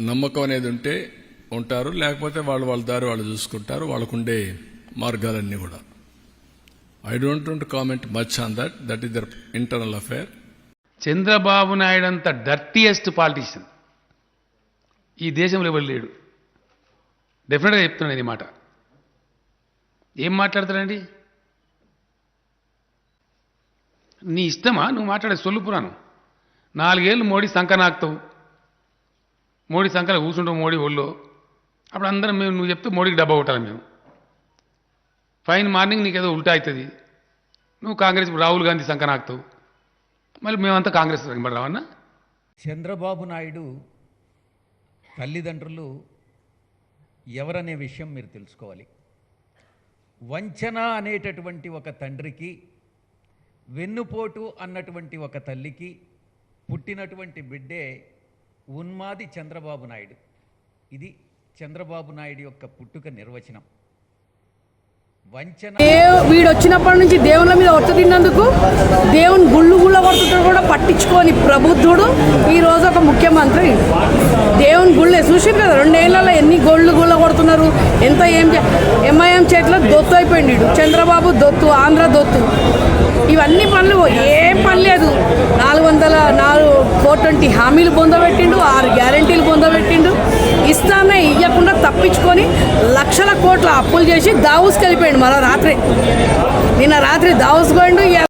నమ్మకం అనేది ఉంటే ఉంటారు లేకపోతే వాళ్ళు వాళ్ళ దారి వాళ్ళు చూసుకుంటారు వాళ్ళకుండే మార్గాలన్నీ కూడా. I don't want comment much on that that is their internal affair Chandrababu Naidu అంత డర్టీయెస్ట్ పాలిటీషియన్ ఈ దేశంలో ఎవరు లేడు? డెఫినెట్గా చెప్తున్నాను ఈ మాట. ఏం మాట్లాడతాడండి? నీ ఇష్టమా? నువ్వు మాట్లాడే సొల్లు పురాణం. నాలుగేళ్ళు మోడీ సంఖ మోడీ సంఖలో కూర్చుంటాం మోడీ ఒళ్ళో. అప్పుడు అందరం మేము నువ్వు చెప్తే మోడీకి డబ్బా కొట్టాలి మేము. ఫైన్ మార్నింగ్ నీకు ఏదో ఉల్టా అవుతుంది. నువ్వు కాంగ్రెస్ రాహుల్ గాంధీ సంఖ నాకుతావు మళ్ళీ మేమంతా కాంగ్రెస్ రావన్నా చంద్రబాబు నాయుడు తల్లిదండ్రులు ఎవరనే విషయం మీరు తెలుసుకోవాలి. వంచన అనేటటువంటి ఒక తండ్రికి వెన్నుపోటు అన్నటువంటి ఒక తల్లికి పుట్టినటువంటి బిడ్డే ఉన్మాది చంద్రబాబు నాయుడు. ఇది చంద్రబాబు నాయుడు యొక్క పుట్టుక నిర్వచనం. వంచన వీడు వచ్చినప్పటి నుంచి దేవుళ్ళ మీద ఒట్టు తిన్నందుకు దేవుని గుళ్ళు గుళ్ళ కొడుతుంటాడు కూడా పట్టించుకోని ప్రబుద్ధుడు ఈ రోజు ఒక ముఖ్యమంత్రి. దేవుని గుళ్ళే చూసారు కదా రెండేళ్ళలో ఎన్ని గోళ్ళు గుళ్ళ కొడుతున్నారు ఎంత ఏం చే- ఎంఐఎం చేతిలో దొత్తు అయిపోయింది చంద్రబాబు దొత్తు ఆంధ్ర దొత్తు. ఇవన్నీ పనులు ఏం పని లేదు. నాలుగు వందల నాలుగు ఫోర్ ట్వంటీ హామీలు పొందబెట్టి లక్షల కోట్ల అప్పులు చేసి దావుస్కి వెళ్ళిపోయాడు మరో రాత్రి. నిన్న రాత్రి దావుస్ పోయిండు